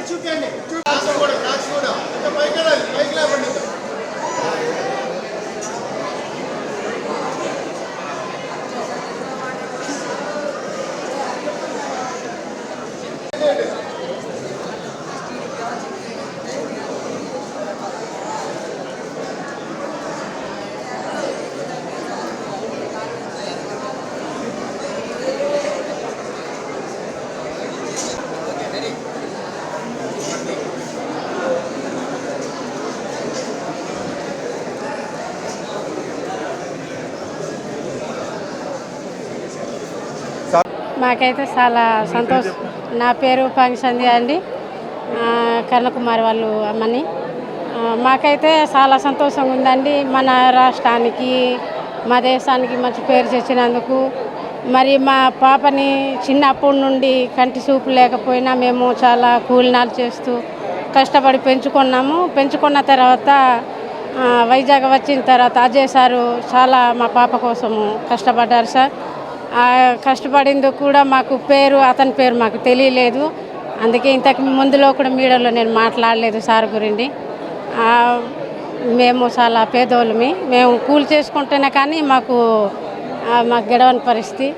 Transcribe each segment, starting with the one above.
చూపించండి చూపించండి కూడా పైకి పైకి లేవండి మాకైతే చాలా సంతోషం నా పేరు పాంగిసంధ్య అండి. ఆ, కర్ణకుమారి వాళ్ళు అమ్మని. మాకైతే చాలా సంతోషంగా ఉందండి. మన రాష్ట్రానికి మా దేశానికి మంచి పేరు తెచ్చినందుకు. మరి మా పాపని చిన్నప్పటి నుండి కంటి చూపు లేకపోయినా మేము చాలా కూలినాలు చేస్తూ కష్టపడి పెంచుకున్నాము. పెంచుకున్న తర్వాత వైజాగ్ వచ్చిన తర్వాత అజయ్ సారు చాలా మా పాప కోసము కష్టపడ్డారు సార్. కష్టపడింది కూడా మాకు పేరు అతని పేరు మాకు తెలియలేదు. అందుకే ఇంతకు ముందులో కూడా మీడియాలో నేను మాట్లాడలేదు సార్ గురించి. మేము చాలా పేదోళ్ళమి. మేము కూలి చేసుకుంటేనే కానీ మాకు మాకు గెడవని పరిస్థితి.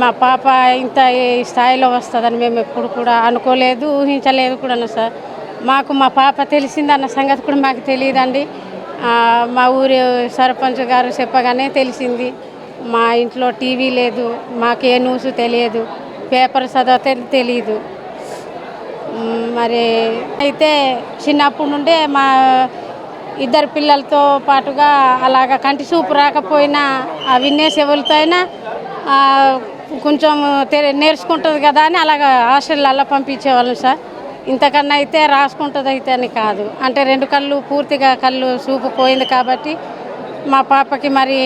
మా పాప ఇంత ఈ స్థాయిలో వస్తుందని మేము ఎప్పుడు కూడా అనుకోలేదు ఊహించలేదు కూడా సార్. మాకు మా పాప తెలిసిందన్న సంగతి కూడా మాకు తెలియదండి. మా ఊరి సర్పంచ్ గారు చెప్పగానే తెలిసింది. మా ఇంట్లో టీవీ లేదు మాకు ఏ న్యూస్ తెలియదు పేపర్ చదివితే తెలియదు మరి అయితే చిన్నప్పటి నుండే మా ఇద్దరు పిల్లలతో పాటుగా అలాగ కంటి చూపు రాకపోయినా ఆ విన్నేసి ఎవరితో అయినా కొంచెం తె- నేర్చుకుంటుంది కదా అని అలాగ హాస్టల్లో పంపించేవాళ్ళం సార్. ఇంతకన్నా అయితే రాసుకుంటుంది అయితే అని కాదు. అంటే రెండు కళ్ళు పూర్తిగా కళ్ళు చూపు పోయింది కాబట్టి మా పాపకి మరి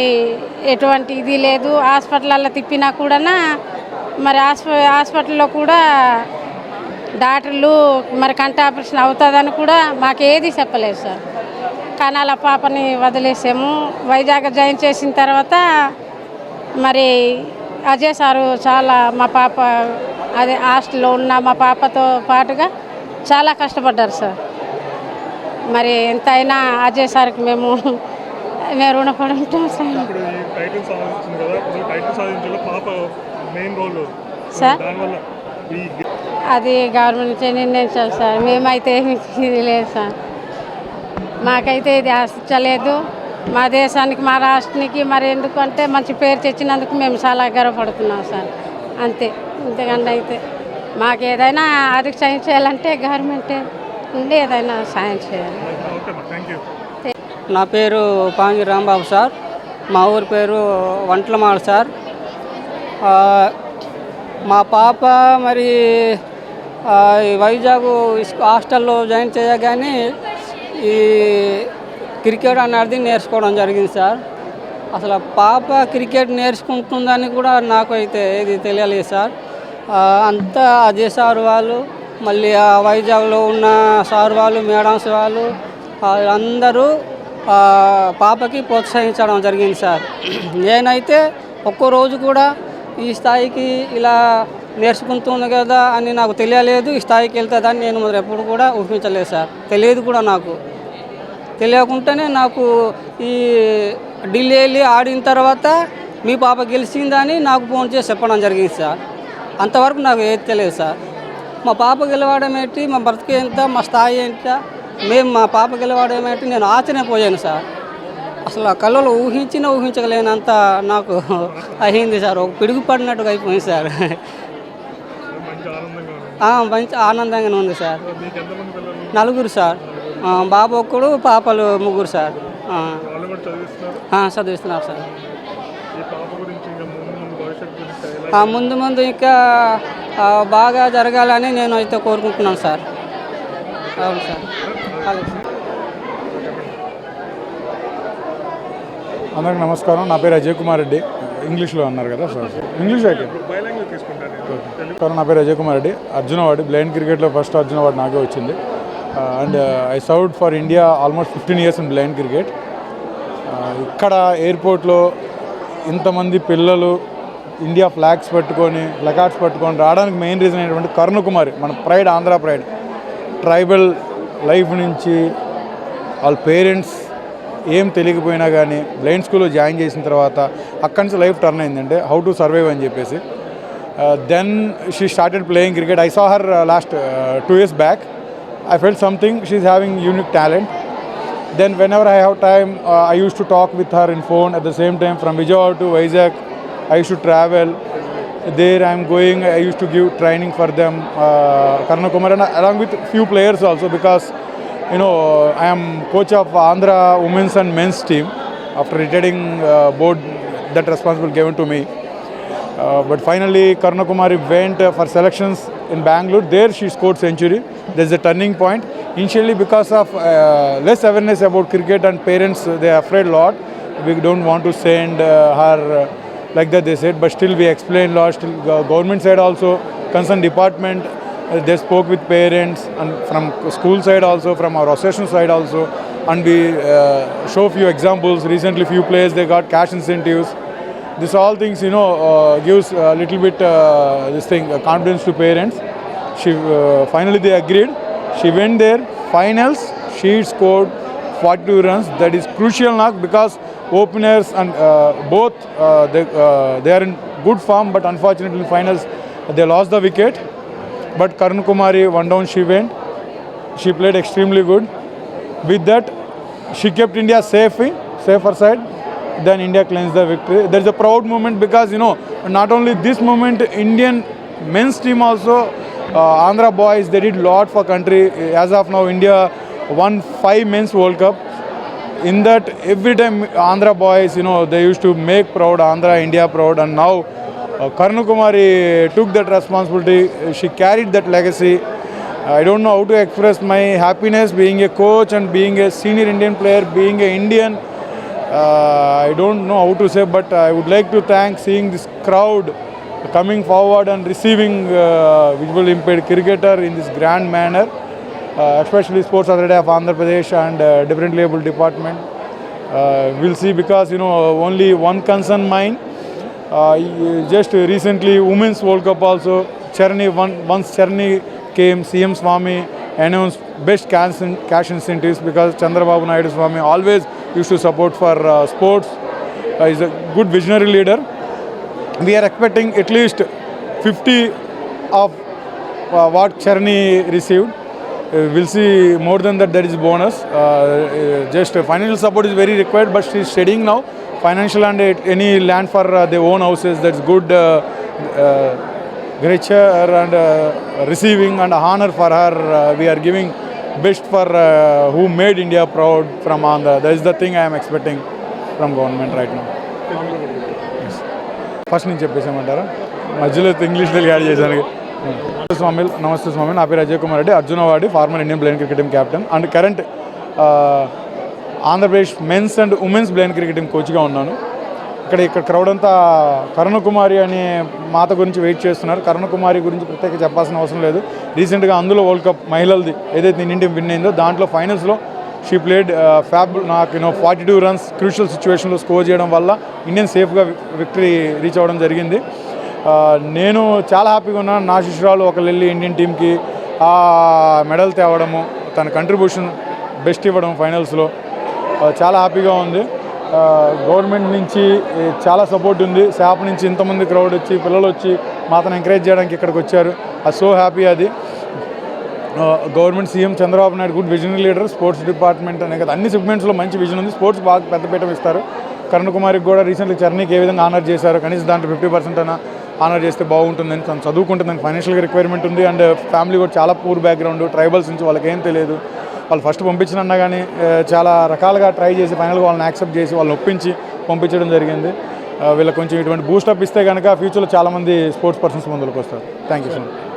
ఎటువంటి ఇది లేదు. హాస్పిటల్లో తిప్పినా కూడా మరి హాస్ప హాస్పిటల్లో కూడా డాక్టర్లు మరి కంటి ఆపరేషన్ అవుతుందని కూడా మాకేది చెప్పలేదు సార్. కానీ అలా పాపని వదిలేసాము. వైజాగ్ జాయిన్ చేసిన తర్వాత మరి అజయ్ సారు చాలా మా పాప అదే హాస్టల్లో ఉన్న మా పాపతో పాటుగా చాలా కష్టపడ్డారు సార్. మరి ఎంతైనా అజయ్ సార్కి మేము మేము రుణపడి ఉంటాం సార్. ఇప్పుడు ఈ టైటిల్ సాధించింది కదా ఇప్పుడు టైటిల్ సాధించలో పాప మెయిన్ రోల్ సార్? దానివల్ల ఈ అది గవర్నమెంట్ నిర్ణయించాలి సార్. మేమైతే ఏమీ ఇది లేదు సార్. మాకైతే ఇది ఆశించలేదు. మా దేశానికి మా రాష్ట్రానికి మరి ఎందుకంటే మంచి పేరు తెచ్చినందుకు మేము చాలా గర్వపడుతున్నాం సార్. అంతే. ఇంతకన్నా అయితే మాకు ఏదైనా ఆర్థిక సాయం చేయాలంటే గవర్నమెంటే ఏదైనా సాయం చేయాలి. ఓకే థ్యాంక్ యూ నా పేరు పాంగి రాంబాబు సార్. మా ఊరి పేరు వంటలమాడ సార్. మా పాప మరి ఈ వైజాగ్ హాస్టల్లో జాయిన్ చేయగానే ఈ క్రికెట్ అనేది నేర్చుకోవడం జరిగింది సార్. అసలు పాప క్రికెట్ నేర్చుకుంటుందని కూడా నాకు అయితే ఏది తెలియలేదు సార్. అంతా అజయ్ సార్ వాళ్ళు మళ్ళీ ఆ వైజాగ్లో ఉన్న సార్ వాళ్ళు మేడమ్స్ వాళ్ళు అందరూ పాపకి ప్రోత్సహించడం జరిగింది సార్. నేనైతే ఒక్కో రోజు కూడా ఈ స్థాయికి ఇలా నేర్చుకుంటుంది కదా అని నాకు తెలియలేదు ఈ స్థాయికి వెళ్తుందని నేను ఎప్పుడు కూడా ఊహించలేదు సార్. తెలియదు కూడా నాకు. తెలియకుండానే నాకు ఈ ఢిల్లీ వెళ్ళి ఆడిన తర్వాత మీ పాప గెలిచిందని నాకు ఫోన్ చేసి చెప్పడం జరిగింది సార్. అంతవరకు నాకు ఏది తెలియదు సార్. మా పాప గెలవడం ఏంటి మా బ్రతికేంత మా స్థాయి ఎంత మేము మా పాప గెలవాడు ఏమంటే నేను ఆశ్చర్యపోయాను సార్. అసలు ఆ కళ్ళలో ఊహించిన ఊహించగలేనంత నాకు అయింది సార్. ఒక పిడుగు పడినట్టుగా అయిపోయింది సార్. మంచి ఆనందంగా ఉంది ఆనందంగానే ఉంది సార్. నలుగురు సార్. బాబు ఒక్కడు పాపలు ముగ్గురు సార్. చదివిస్తున్నారు సార్. ముందు ముందు ఇంకా బాగా జరగాలని నేను అయితే కోరుకుంటున్నాను సార్. అవును సార్. అందరికి నమస్కారం. నా పేరు అజయ్ కుమార్ రెడ్డి. ఇంగ్లీష్లో అన్నారు కదా సార్. ఇంగ్లీష్ అయితే? నమస్కారం. నా పేరు అజయ్ కుమార్ రెడ్డి. అర్జున అవార్డు బ్లైండ్ క్రికెట్లో ఫస్ట్ అర్జున అవార్డు నాకే వచ్చింది. And I served for India almost fifteen years in blind cricket ఇక్కడ ఎయిర్పోర్ట్లో ఇంతమంది పిల్లలు ఇండియా ఫ్లాగ్స్ పట్టుకొని ప్లకార్డ్స్ పట్టుకొని రావడానికి మెయిన్ రీజన్ ఏంటంటే కరుణ కుమారి మన pride Andhra pride tribal life నుంచి వాళ్ళ పేరెంట్స్ ఏం తెలియకపోయినా కానీ బ్లైండ్ స్కూల్లో జాయిన్ చేసిన తర్వాత అక్కడి నుంచి లైఫ్ టర్న్ అయిందంటే హౌ టు సర్వైవ్ అని చెప్పేసి. Then she started playing cricket I saw her last two years back I felt something she having unique talent then whenever I have time I use to talk with her in phone at the same time from Vijayawada to Vizag I use to travel there i'm going i used to give training for them uh, and along with few players also because you know i am coach of andhra women's and men's team after retiring uh, board that responsibility given to me uh, but finally, Karna Kumari went uh, for selections in Bangalore. There she scored century. There's a turning point. Initially, because of uh, less awareness about cricket and parents, they are afraid a lot. We don't want to send uh, her like that. They said, but still we explained lot. Still, government side also, concerned department. Uh, they spoke with parents and from school side also, from our association side also, and we uh, show few examples. Recently, few players they got cash incentives this all things you know uh, gives a little bit uh, this thing uh, confidence to parents she uh, finally they agreed she went there finals she scored 42 runs that is crucial now because openers and uh, both uh, they, uh, they are in good form but unfortunately in finals they lost the wicket. But Karun Kumari one down she went. She played extremely good. With that she kept India safe safer side then India claims the victory. There's a proud moment because you know not only this moment Indian men's team also uh, Andhra boys they did lot for country. As of now India won five men's World Cup in that every time Andhra boys you know they used to make proud Andhra India proud and now uh, Karnu Kumari took that responsibility. She carried that legacy. I don't know how to express my happiness being a coach and being a senior Indian player being a Indian. Uh, I don't know how to say, but I would like to thank seeing this crowd coming forward and receiving uh, visual impaired cricketer in this grand manner, especially Sports Authority of Andhra Pradesh and uh, differently able department. Uh, we'll see because you know only one concern mine. Uh, just recently, Women's World Cup also. Charni once Charni came, CM Swami announced best cash, in- cash incentives because Chandrababu Naidu Swami always used to support for uh, sports. Uh, he's a good visionary leader. We are expecting at least 50 of uh, what Charni received. Uh, we'll see more than that. That is bonus. Uh, uh, just uh, financial support is very required, but she's studying now. Financial and uh, any land for uh, their own houses. That's good. Uh, uh, greater and uh, receiving and honor for her. Uh, we are giving best for uh, who made India proud from Andhra. That is the thing I am expecting from government right now. First నుంచి చెప్పేసామంటారా మధ్యలో English Telugu add చేశాను నమస్తే స్వామి నమస్తే స్వామి. నా పేరు Ajay Kumar Reddy అర్జునవాడి former Indian blind cricket team captain. And current Andhra Pradesh men's and women's blind cricket team కోచ్గా ఉన్నాను. ఇక్కడ ఇక్కడ క్రౌడ్ అంతా కరుణకుమారి అనే మాత గురించి వెయిట్ చేస్తున్నారు. కరుణకుమారి గురించి ప్రత్యేక చెప్పాల్సిన అవసరం లేదు. రీసెంట్గా అందులో వరల్డ్ కప్ మహిళలది ఏదైతే ఇండియన్ టీం విన్ అయిందో దాంట్లో ఫైనల్స్లో షీ ప్లేడ్ ఫ్యాబ్ నాకు you know forty two runs crucial సిచ్యువేషన్లో స్కోర్ చేయడం వల్ల ఇండియన్ సేఫ్గా విక్టరీ రీచ్ అవ్వడం జరిగింది. నేను చాలా హ్యాపీగా ఉన్నాను. నా శిష్యురాలు ఒకళ్ళు వెళ్ళి ఇండియన్ టీంకి మెడల్ తేవడము తన కంట్రిబ్యూషన్ బెస్ట్ ఇవ్వడం ఫైనల్స్లో చాలా హ్యాపీగా ఉంది. గవర్నమెంట్ నుంచి చాలా సపోర్ట్ ఉంది. శాప్ నుంచి ఇంతమంది క్రౌడ్ వచ్చి పిల్లలు వచ్చి మాతను ఎంకరేజ్ చేయడానికి ఇక్కడికి వచ్చారు. అది సో హ్యాపీ అది. Government CM Chandrababu Naidu good visionary leader sports department అనే కదా. అన్ని సెగ్మెంట్స్లో మంచి విజన్ ఉంది. స్పోర్ట్స్ బాగా పెద్ద పీఠం ఇస్తారు. కరుణ కుమార్కి కూడా రీసెంట్లీ చర్నీకి ఏ విధంగా ఆనర్ చేశారు? కనీసం దాంట్లో ఫిఫ్టీ పర్సెంట్ అయినా ఆనర్ చేస్తే బాగుంటుందని తను చదువుకుంటుందని ఫైనాన్షియల్గా రిక్వైర్మెంట్ ఉంది అండ్ ఫ్యామిలీ కూడా చాలా పూర్ బ్యాక్గ్రౌండ్ ట్రైబల్స్ నుంచి వాళ్ళకి ఏం తెలియదు. వాళ్ళు ఫస్ట్ పంపించినన్నా కానీ చాలా రకాలుగా ట్రై చేసి ఫైనల్గా వాళ్ళని యాక్సెప్ట్ చేసి వాళ్ళని ఒప్పించి పంపించడం జరిగింది. వీళ్ళకి కొంచెం ఇటువంటి బూస్టప్ ఇస్తే కనుక ఫ్యూచర్లో చాలామంది స్పోర్ట్స్ పర్సన్స్ ముందుకు వస్తారు. థ్యాంక్ యూ సో మచ్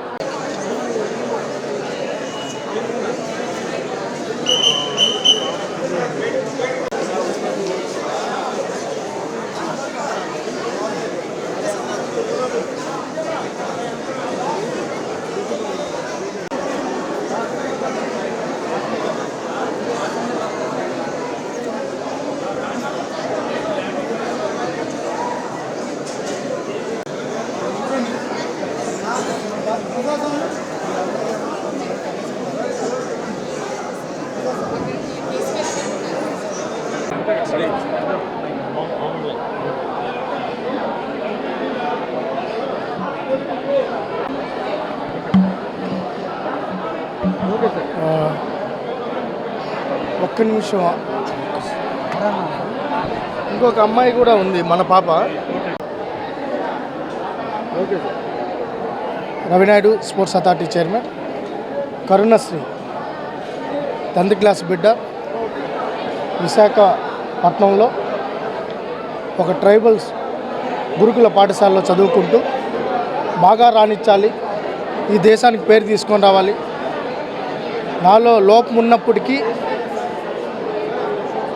ఒక్క నిమిషం. ఇంకొక అమ్మాయి కూడా ఉంది మన పాప. Okay Ravi Naidu sports authority chairman. Karunasri tenth class బిడ్డ. విశాఖ పట్నంలో ఒక ట్రైబల్స్ గురుకుల పాఠశాలలో చదువుకుంటూ బాగా రాణించాలి. ఈ దేశానికి పేరు తీసుకొని రావాలి. నాలో లోపం ఉన్నప్పటికీ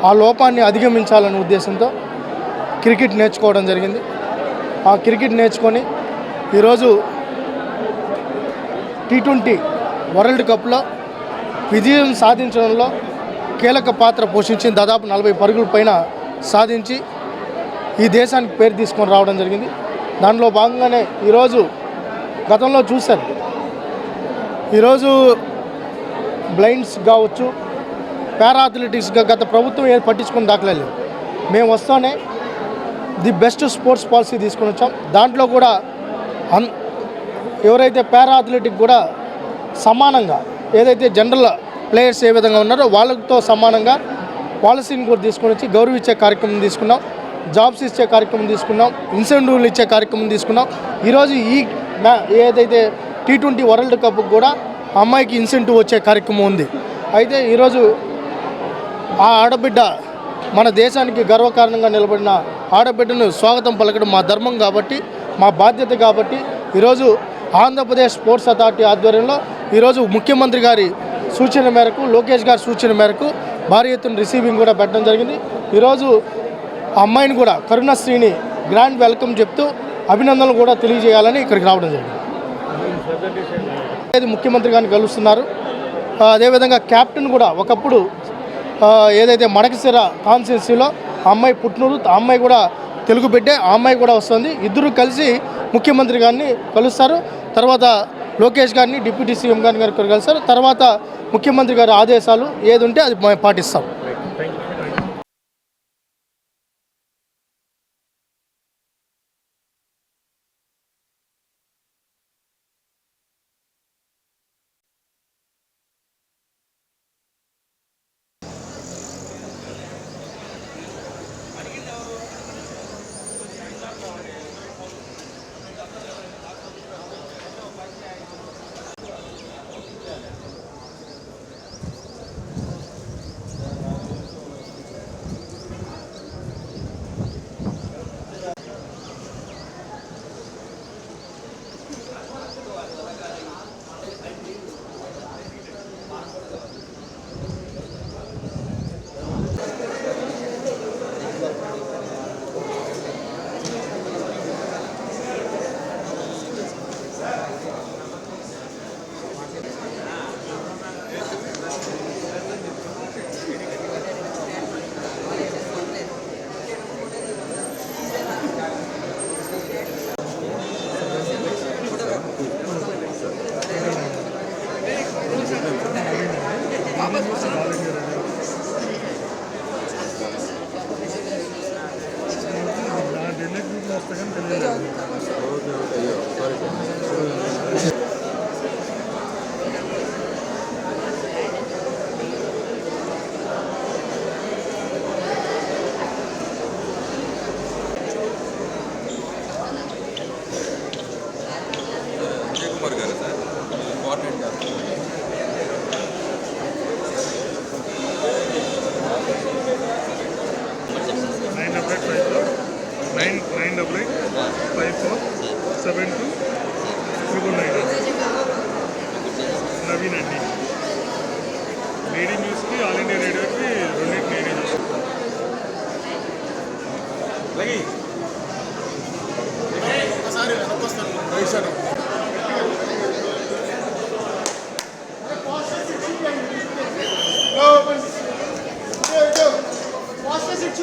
ఆ లోపాన్ని అధిగమించాలనే ఉద్దేశంతో క్రికెట్ నేర్చుకోవడం జరిగింది. ఆ క్రికెట్ నేర్చుకొని ఈరోజు టీ ట్వంటీ వరల్డ్ కప్లో విజయం సాధించడంలో కీలక పాత్ర పోషించి దాదాపు నలభై పరుగుల పైన సాధించి ఈ దేశానికి పేరు తీసుకొని రావడం జరిగింది. దానిలో భాగంగానే ఈరోజు గతంలో చూశారు. ఈరోజు బ్లైండ్స్ కావచ్చు పారా అథ్లెటిక్స్గా గత ప్రభుత్వం ఏది పట్టించుకుని దాఖలేదు మేము వస్తానే ది బెస్ట్ స్పోర్ట్స్ పాలసీ తీసుకొని వచ్చాం. దాంట్లో కూడా అన్ ఎవరైతే పారా అథ్లెటిక్ కూడా సమానంగా ఏదైతే జనరల్ ప్లేయర్స్ ఏ విధంగా ఉన్నారో వాళ్ళతో సమానంగా పాలసీని కూడా తీసుకొని వచ్చి గౌరవించే కార్యక్రమం తీసుకున్నాం జాబ్స్ ఇచ్చే కార్యక్రమం తీసుకున్నాం ఇన్సెంటివ్లు ఇచ్చే కార్యక్రమం తీసుకున్నాం. ఈరోజు ఈ మ్యా ఏదైతే టీ ట్వంటీ వరల్డ్ కప్ కూడా అమ్మాయికి ఇన్సెంటివ్ వచ్చే కార్యక్రమం ఉంది. అయితే ఈరోజు ఆ ఆడబిడ్డ మన దేశానికి గర్వకారణంగా నిలబడిన ఆడబిడ్డను స్వాగతం పలకడం మా ధర్మం కాబట్టి మా బాధ్యత కాబట్టి ఈరోజు ఆంధ్రప్రదేశ్ స్పోర్ట్స్ అథారిటీ ఆధ్వర్యంలో ఈరోజు ముఖ్యమంత్రి గారి సూచన మేరకు లోకేష్ గారి సూచన మేరకు భారీ ఎత్తున రిసీవింగ్ కూడా పెట్టడం జరిగింది. ఈరోజు ఆ అమ్మాయిని కూడా కరుణశ్రీని గ్రాండ్ వెల్కమ్ చెప్తూ అభినందనలు కూడా తెలియజేయాలని ఇక్కడికి రావడం జరిగింది. ముఖ్యమంత్రి గారిని కలుస్తున్నారు. అదేవిధంగా క్యాప్టెన్ కూడా ఒకప్పుడు ఏదైతే మడకసిర కాన్స్టిట్యున్సీలో అమ్మాయి పుట్టినూరు ఆ అమ్మాయి కూడా తెలుగు బిడ్డే ఆ అమ్మాయి కూడా వస్తుంది. ఇద్దరు కలిసి ముఖ్యమంత్రి గారిని కలుస్తారు. తర్వాత లోకేష్ గారిని డిప్యూటీ సీఎం గారిని గారు కలుస్తారు తర్వాత ముఖ్యమంత్రి గారి ఆదేశాలు ఏది ఉంటే అది మేము పాటిస్తాం.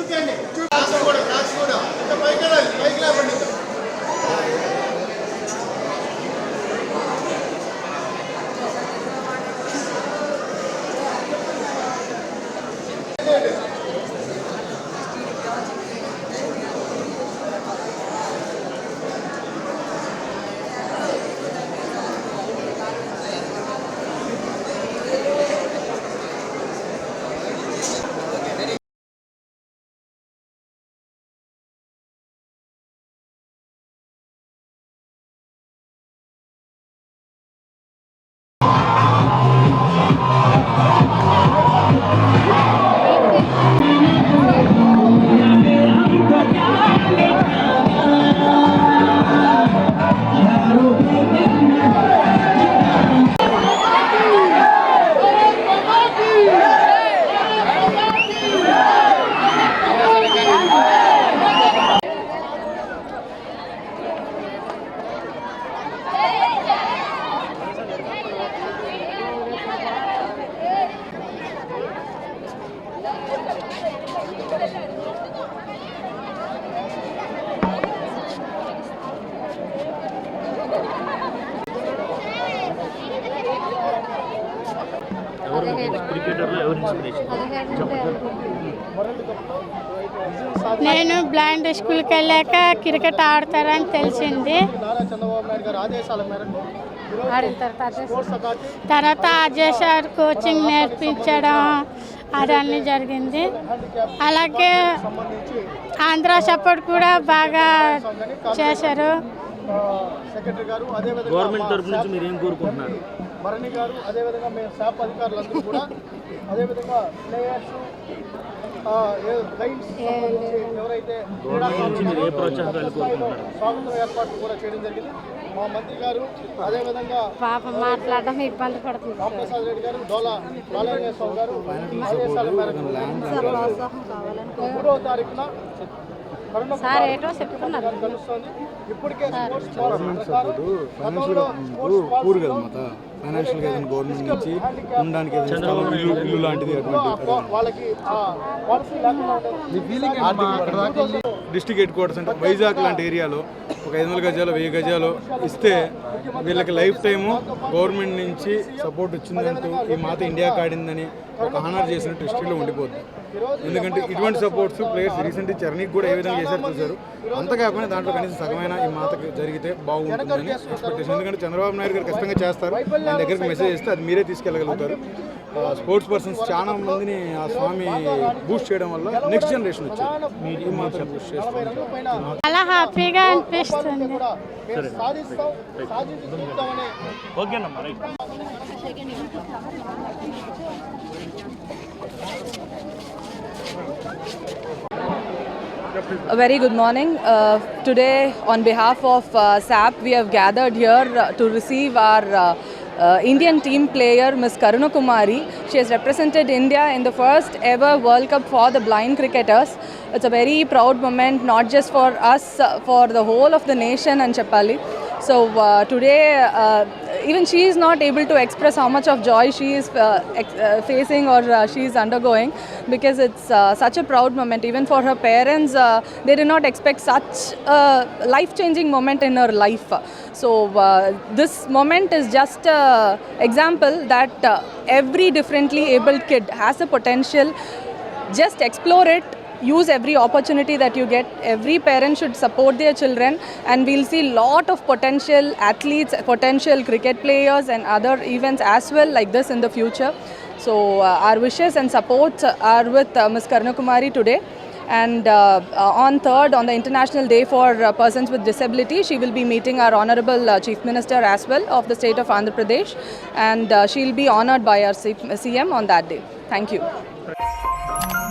ちょっと。you నేను బ్లైండ్ స్కూల్కి వెళ్ళాక క్రికెట్ ఆడతారని తెలిసింది. తర్వాత అజయ్ సార్ కోచింగ్ నేర్పించడం అదన్నీ జరిగింది. అలాగే ఆంధ్ర సపోర్ట్ కూడా బాగా చేశారు. గవర్నమెంట్ తరఫు నుంచి మీరు ఏం కోరుకుంటున్నారు? భరణి గారు అదేవిధంగా మేము శాప్ అధికారులందరూ కూడా అదేవిధంగా ప్లేయర్స్ గైడ్స్ ఎవరైతే స్వాగతం ఏర్పాట్లు కూడా చేయడం జరిగింది. మా మంత్రి గారు అదేవిధంగా పాప మాట్లాడడం ఇబ్బంది పడుతుంది రామప్రసాద్ రెడ్డి గారు డోలా బాలయ్యేశ్వర గారు ఆదేశాల మేరకు మూడవ తారీఖున సార్ ఏటో చెప్తున్నారు. ఇప్పటికే స్పోర్ట్స్ ప్రకారం గతంలో స్పోర్ట్స్ ఫైనాన్షియల్గా ఏదైనా గవర్నమెంట్ నుంచి ఉండడానికి ఇల్లు ఇల్లు లాంటిది అటువంటి డిస్టిక్ హెడ్ క్వార్టర్స్ అంటే వైజాగ్ లాంటి ఏరియాలో ఒక ఐదు వందల గజాలు వెయ్యి గజాలు ఇస్తే వీళ్ళకి లైఫ్ టైము గవర్నమెంట్ నుంచి సపోర్ట్ వచ్చిందంటూ ఈ మాత ఇండియాకి ఆడిందని ఒక హానర్ చేసినట్టు హిస్టరీలో ఉండిపోద్ది. ఎందుకంటే ఇటువంటి సపోర్ట్స్ ప్లేయర్స్ రీసెంట్ చరణికి కూడా ఏ విధంగా చేశారు చూశారు. అంత కాకుండా దాంట్లో కనీసం సగమైన ఈ మాతకి జరిగితే బాగుంటుందని ఎక్స్పెక్టేషన్ ఎందుకంటే చంద్రబాబు నాయుడు గారు ఖచ్చితంగా చేస్తారు. ఆయన దగ్గరికి మెసేజ్ చేస్తే అది మీరే తీసుకెళ్ళగలుగుతారు. స్పోర్ట్స్ పర్సన్స్ చాలా మందిని ఆ స్వామి బూస్ట్ చేయడం వల్ల నెక్స్ట్ జనరేషన్ వచ్చారు. చాలా హ్యాపీగా అనిపిస్తుంది. A very good morning. Uh, today, on behalf of uh, SAP, we have gathered here uh, to receive our uh, Indian team player, Ms. Karuna Kumari. She has represented India in the first ever World Cup for the blind cricketers. It's a very proud moment, not just for us, uh, for the whole of the nation and Chapali. So uh, today, uh, even she is not able to express how much of joy she is uh, uh, facing or uh, she is undergoing because it's uh, such a proud moment. Even for her parents, uh, they did not expect such a life changing moment in her life. So, uh, this moment is just an example that uh, every differently abled kid has a potential. Just explore it use every opportunity that you get. Every parent should support their children and we'll see a lot of potential athletes potential cricket players and other events as well like this in the future. So uh, our wishes and supports are with uh, ms karnakumari today. And uh, uh, on 3rd on the international day for uh, persons with disability she will be meeting our honorable uh, chief minister as well of the state of andhra pradesh. And uh, she'll be honored by our cm on that day. Thank you